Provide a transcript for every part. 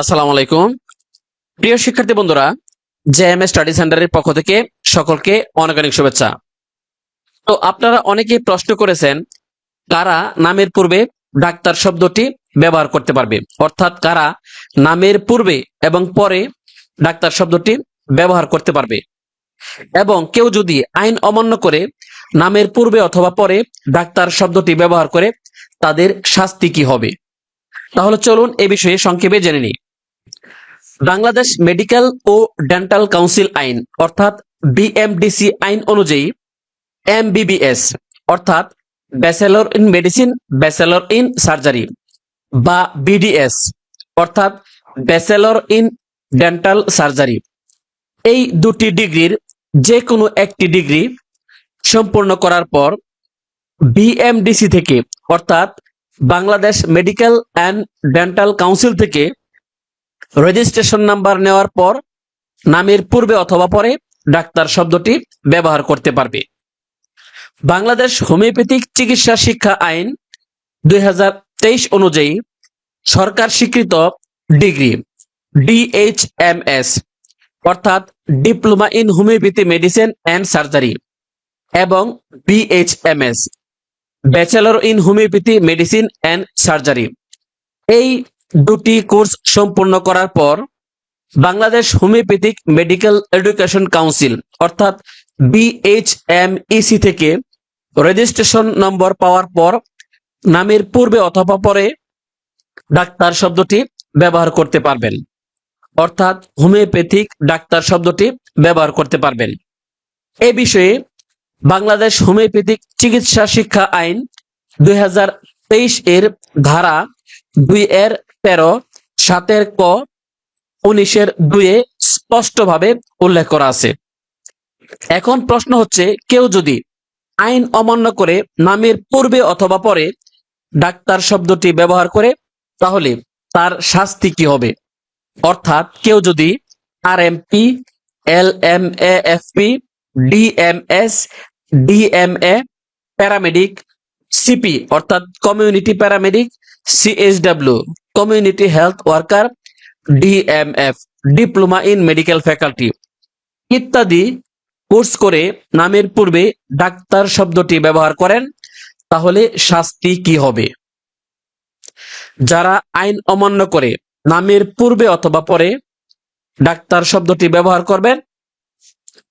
আসসালামু আলাইকুম। প্রিয় শিক্ষার্থী বন্ধুরা জেএম স্টাডি সেন্টারের পক্ষ থেকে সকলকে অনেক অনেক শুভেচ্ছা। তো আপনারা অনেকেই প্রশ্ন করেছেন, কারা নামের পূর্বে ডাক্তার শব্দটি ব্যবহার করতে পারবে? অর্থাৎ কারা নামের পূর্বে এবং পরে ডাক্তার শব্দটি ব্যবহার করতে পারবে? এবং কেউ যদি আইন অমান্য করে নামের পূর্বে অথবা পরে ডাক্তার শব্দটি ব্যবহার করে, তাদের শাস্তি কি হবে? তাহলে চলুন এ বিষয়ে সংক্ষেপে জেনে নিই। বাংলাদেশ মেডিকেল ও ডেন্টাল কাউন্সিল আইন, অর্থাৎ বিএমডিসি আইন অনুযায়ী এমবিবিএস অর্থাৎ bachelor in medicine, bachelor in surgery বা বিডিএস অর্থাৎ ব্যাচেলর ইন ডেন্টাল সার্জারি। এই দুটি ডিগ্রির যে কোনো একটি ডিগ্রি সম্পূর্ণ করার পর বিএমডিসি থেকে, অর্থাৎ Bangladesh medical and dental council থেকে রেজিস্ট্রেশন নাম্বার নেওয়ার পর, নামের পূর্বে অথবা পরে ডাক্তার শব্দটি ব্যবহার করতে পারবে। বাংলাদেশ হোমিওপ্যাথিক চিকিৎসা শিক্ষা আইন দুই হাজার তেইশ অনুযায়ী সরকার স্বীকৃত ডিগ্রি ডিএইচএমএস অর্থাৎ diploma in homeopathy medicine and surgery, এবং BHMS bachelor in homeopathy medicine and surgery. এই দুটি কোর্স সম্পূর্ণ করার পর Bangladesh homeopathic medical education council, অর্থাৎ বিএইচএমইসি থেকে রেজিস্ট্রেশন নম্বর পাওয়ার পর নামের পূর্বে অথবা পরে ডাক্তার শব্দটি ব্যবহার করতে পারবেন। অর্থাৎ হোমিওপ্যাথিক ডাক্তার শব্দটি ব্যবহার করতে পারবেন। এ বিষয়ে বাংলাদেশ হোমিওপ্যাথিক চিকিৎসা শিক্ষা আইন দুই হাজার তেইশ এর ধারা দুই এর তেরো, সাতের ক, উনিশের দুয়ে স্পষ্টভাবে উল্লেখ করা আছে। এখন প্রশ্ন হচ্ছে, কেউ যদি আইন অমান্য করে নামের পূর্বে অথবা পরে ডাক্তার শব্দটি ব্যবহার করে, তাহলে তার শাস্তি কি হবে? অর্থাৎ কেউ যদি R M P L M F P DMS, DMA, paramedic, CP, অর্থাৎ community paramedic CSW community health worker DMF diploma in medical faculty ইত্যাদি কোর্স করে নামের পূর্বে ডাক্তার শব্দটি ব্যবহার করেন, তাহলে শাস্তি কি হবে? যারা আইন অমান্য করে নামের পূর্বে অথবা পরে ডাক্তার শব্দটি ব্যবহার করবেন,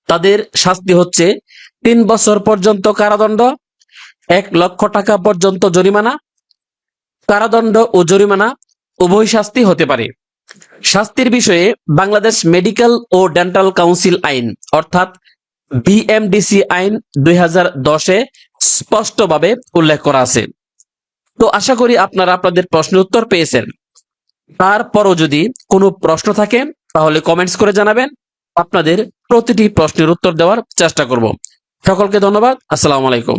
তাদের শাস্তি হচ্ছে তিন বছর পর্যন্ত কারাদণ্ড, এক লক্ষ টাকা পর্যন্ত জরিমানা, কারাদণ্ড ও জরিমানা উভয় শাস্তি হতে পারে। শাস্তির বিষয়ে বাংলাদেশ মেডিকেল ও ডেন্টাল কাউন্সিল আইন, অর্থাৎ বিএমডিসি আইন দুই হাজার দশে স্পষ্টভাবে উল্লেখ করা আছে। তো আশা করি আপনারা আপনাদের প্রশ্নের উত্তর পেয়েছেন। তারপরও যদি কোনো প্রশ্ন থাকে, তাহলে কমেন্টস করে জানাবেন। আপনাদের প্রতিটি প্রশ্নের উত্তর দেওয়ার চেষ্টা করব। সকলকে ধন্যবাদ। আসসালামু আলাইকুম।